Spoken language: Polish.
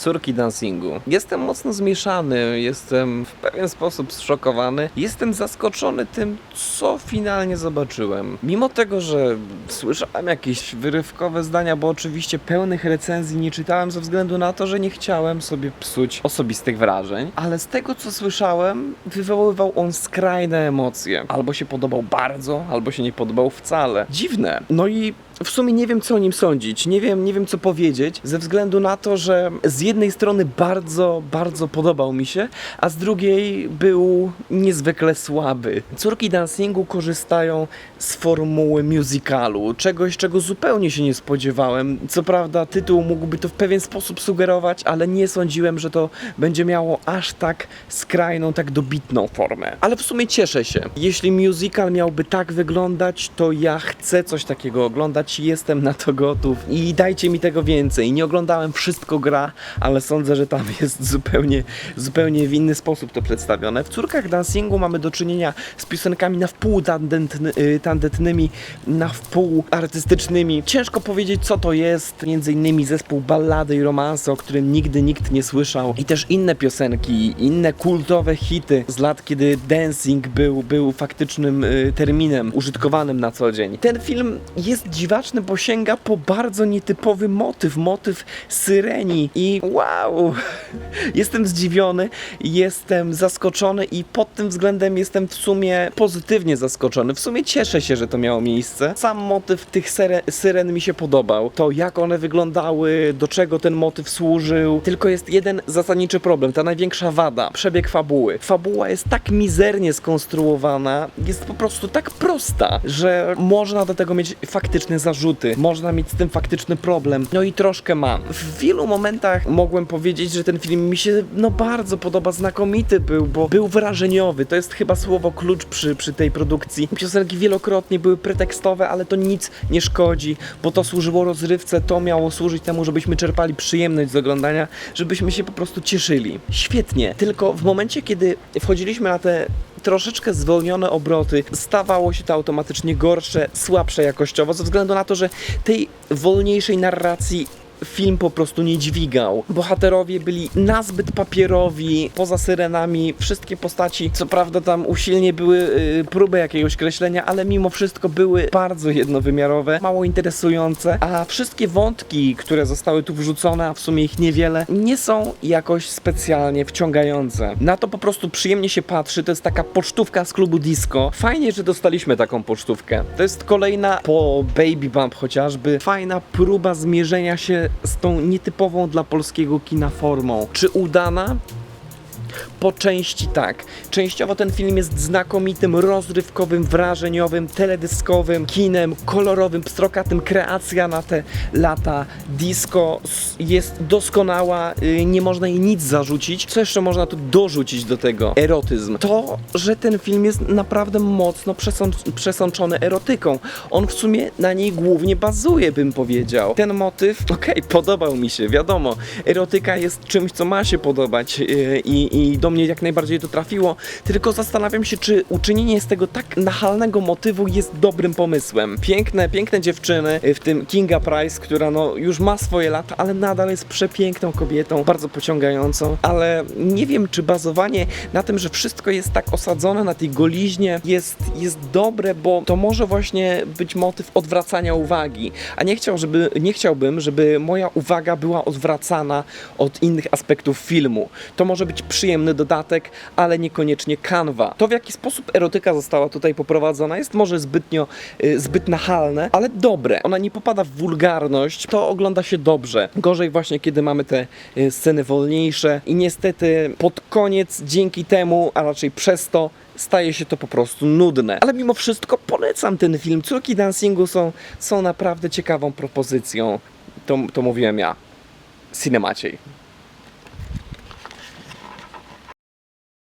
Córki dancingu. Jestem mocno zmieszany, jestem w pewien sposób zszokowany, jestem zaskoczony tym, co finalnie zobaczyłem. Mimo tego, że słyszałem jakieś wyrywkowe zdania, bo oczywiście pełnych recenzji nie czytałem ze względu na to, że nie chciałem sobie psuć osobistych wrażeń, ale z tego co słyszałem, wywoływał on skrajne emocje. Albo się podobał bardzo, albo się nie podobał wcale. Dziwne. No i w sumie nie wiem co o nim sądzić, nie wiem, nie wiem co powiedzieć, ze względu na to, że z jednej strony bardzo, bardzo podobał mi się, a z drugiej był niezwykle słaby. Córki dancingu korzystają z formuły musicalu, czegoś czego zupełnie się nie spodziewałem. Co prawda tytuł mógłby to w pewien sposób sugerować, ale nie sądziłem, że to będzie miało aż tak skrajną, tak dobitną formę. Ale w sumie cieszę się. Jeśli musical miałby tak wyglądać, to ja chcę coś takiego oglądać, jestem na to gotów i dajcie mi tego więcej. Nie oglądałem wszystko gra, ale sądzę, że tam jest zupełnie, zupełnie w inny sposób to przedstawione. W Córkach Dancingu mamy do czynienia z piosenkami na wpół tandetny, y, tandetnymi, na wpół artystycznymi. Ciężko powiedzieć, co to jest. Między innymi zespół ballady i romanse, o którym nigdy nikt nie słyszał. I też inne piosenki, inne kultowe hity z lat, kiedy dancing był, był faktycznym y, terminem użytkowanym na co dzień. Ten film jest dziwaczny, bo sięga po bardzo nietypowy motyw, motyw syreni i wow, jestem zdziwiony, jestem zaskoczony i pod tym względem jestem w sumie pozytywnie zaskoczony. W sumie cieszę się, że to miało miejsce. Sam motyw tych syre- syren mi się podobał. To jak one wyglądały, do czego ten motyw służył. Tylko jest jeden zasadniczy problem, ta największa wada, przebieg fabuły. Fabuła jest tak mizernie skonstruowana, jest po prostu tak prosta, że można do tego mieć faktyczne zarzuty, można mieć z tym faktyczny problem. No i troszkę mam. W wielu momentach mogłem powiedzieć, że ten film mi się no bardzo podoba, znakomity był, bo był wrażeniowy. To jest chyba słowo klucz przy, przy tej produkcji. Piosenki wielokrotnie były pretekstowe, ale to nic nie szkodzi, bo to służyło rozrywce, to miało służyć temu, żebyśmy czerpali przyjemność z oglądania, żebyśmy się po prostu cieszyli. Świetnie. Tylko w momencie, kiedy wchodziliśmy na te troszeczkę zwolnione obroty, stawało się to automatycznie gorsze, słabsze jakościowo, ze względu na to, że tej wolniejszej narracji film po prostu nie dźwigał. Bohaterowie byli nazbyt papierowi, poza syrenami, wszystkie postaci, co prawda tam usilnie były y, próby jakiegoś kreślenia, ale mimo wszystko były bardzo jednowymiarowe, mało interesujące, a wszystkie wątki, które zostały tu wrzucone, a w sumie ich niewiele, nie są jakoś specjalnie wciągające. Na to po prostu przyjemnie się patrzy, to jest taka pocztówka z klubu disco. Fajnie, że dostaliśmy taką pocztówkę. To jest kolejna po Baby Bump chociażby, fajna próba zmierzenia się z tą nietypową dla polskiego kina formą. Czy udana? Po części tak. Częściowo ten film jest znakomitym, rozrywkowym, wrażeniowym, teledyskowym kinem, kolorowym, pstrokatym. Kreacja na te lata disco jest doskonała, y, nie można jej nic zarzucić. Co jeszcze można tu dorzucić do tego? Erotyzm. To, że ten film jest naprawdę mocno przesącz- przesączony erotyką. On w sumie na niej głównie bazuje, bym powiedział. Ten motyw, okej, podobał mi się, wiadomo. Erotyka jest czymś, co ma się podobać yy, i, i do mnie jak najbardziej to trafiło. Tylko zastanawiam się, czy uczynienie z tego tak nachalnego motywu jest dobrym pomysłem. Piękne, piękne dziewczyny, yy, w tym Kinga Price, która no już ma swoje lata, ale nadal jest przepiękną kobietą, bardzo pociągającą, ale nie wiem, czy bazowanie na tym, że wszystko jest tak osadzone na tej goliźnie jest, jest dobre, bo to może właśnie być motyw odwracania uwagi, a nie, chciał, żeby, nie chciałbym, żeby moja uwaga była odwracana od innych aspektów filmu. To może być przyjemny dodatek, ale niekoniecznie kanwa. To w jaki sposób erotyka została tutaj poprowadzona jest może zbytnio, y, zbyt nachalne, ale dobre. Ona nie popada w wulgarność, to ogląda się dobrze. Gorzej właśnie, kiedy mamy te y, sceny wolniejsze i niestety pod koniec dzięki temu, a raczej przez to staje się to po prostu nudne. Ale mimo wszystko polecam ten film. Córki dancingu są, są naprawdę ciekawą propozycją. To, to mówiłem ja. Cinemaciej.